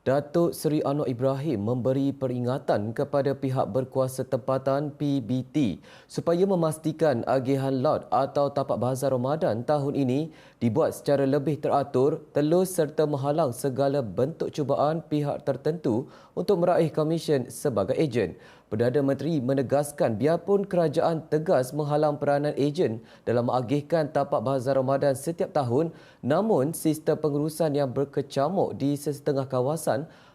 Datuk Seri Anwar Ibrahim memberi peringatan kepada pihak berkuasa tempatan PBT supaya memastikan agihan lot atau tapak bazar Ramadan tahun ini dibuat secara lebih teratur, telus serta menghalang segala bentuk cubaan pihak tertentu untuk meraih komisen sebagai ejen. Perdana Menteri menegaskan biarpun kerajaan tegas menghalang peranan ejen dalam mengagihkan tapak bazar Ramadan setiap tahun, namun sistem pengurusan yang berkecamuk di sesetengah kawasan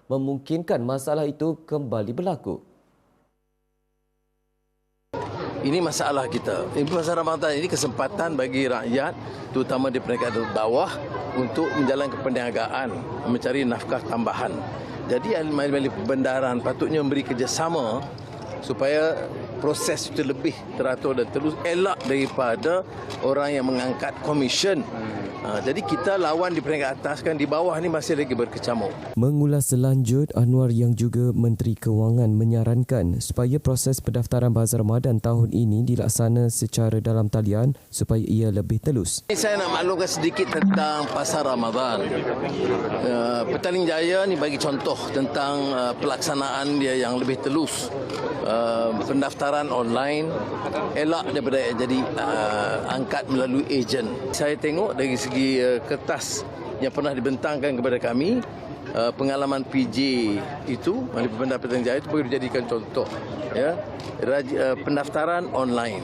memungkinkan masalah itu kembali berlaku. Ini masalah kita. Ini pasal Ramadan ini kesempatan bagi rakyat, terutama di peringkat bawah, untuk menjalankan perniagaan, mencari nafkah tambahan. Jadi ahli-ahli perbendaharaan patutnya memberi kerjasama supaya proses itu lebih teratur dan terus elak daripada orang yang mengangkat komisen. Ha, jadi kita lawan di peringkat atas kan di bawah ni masih lagi berkecamuk. Mengulas selanjut, Anwar yang juga Menteri Kewangan menyarankan supaya proses pendaftaran Bazar Ramadan tahun ini dilaksana secara dalam talian supaya ia lebih telus. Saya nak maklumkan sedikit tentang pasar Ramadan. Uh, Petaling Jaya ni bagi contoh tentang uh, pelaksanaan dia yang lebih telus. Uh, pendaftaran online elak daripada jadi uh, angkat melalui ejen. Saya tengok dari segi uh, kertas yang pernah dibentangkan kepada kami uh, pengalaman PJ itu Ahli Pendapatan Jaya itu perlu dijadikan contoh ya Raj, uh, pendaftaran online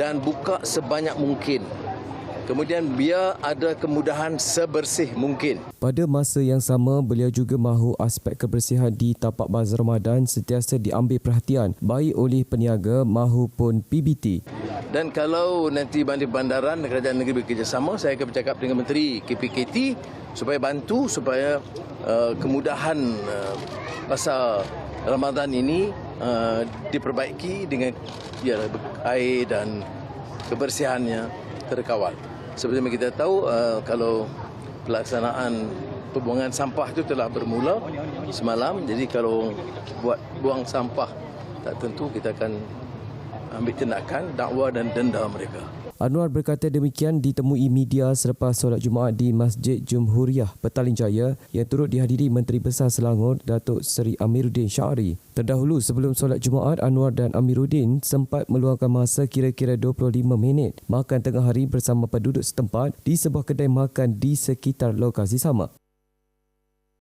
dan buka sebanyak mungkin Kemudian biar ada kemudahan sebersih mungkin. Pada masa yang sama, beliau juga mahu aspek kebersihan di tapak bazar Ramadan sentiasa diambil perhatian baik oleh peniaga mahupun PBT. Dan kalau nanti bandar bandaran kerajaan negeri bekerjasama, saya akan bercakap dengan Menteri KPKT supaya bantu supaya uh, kemudahan uh, pasal Ramadan ini uh, diperbaiki dengan ya, air dan kebersihannya terkawal. Seperti yang kita tahu, uh, kalau pelaksanaan pembuangan sampah itu telah bermula semalam. Jadi kalau buat buang sampah tak tentu kita akan ambil tindakan dakwa dan denda mereka. Anwar berkata demikian ditemui media selepas solat Jumaat di Masjid Jumhuriyah Petaling Jaya yang turut dihadiri Menteri Besar Selangor Datuk Seri Amiruddin Syari. Terdahulu sebelum solat Jumaat, Anwar dan Amiruddin sempat meluangkan masa kira-kira 25 minit makan tengah hari bersama penduduk setempat di sebuah kedai makan di sekitar lokasi sama.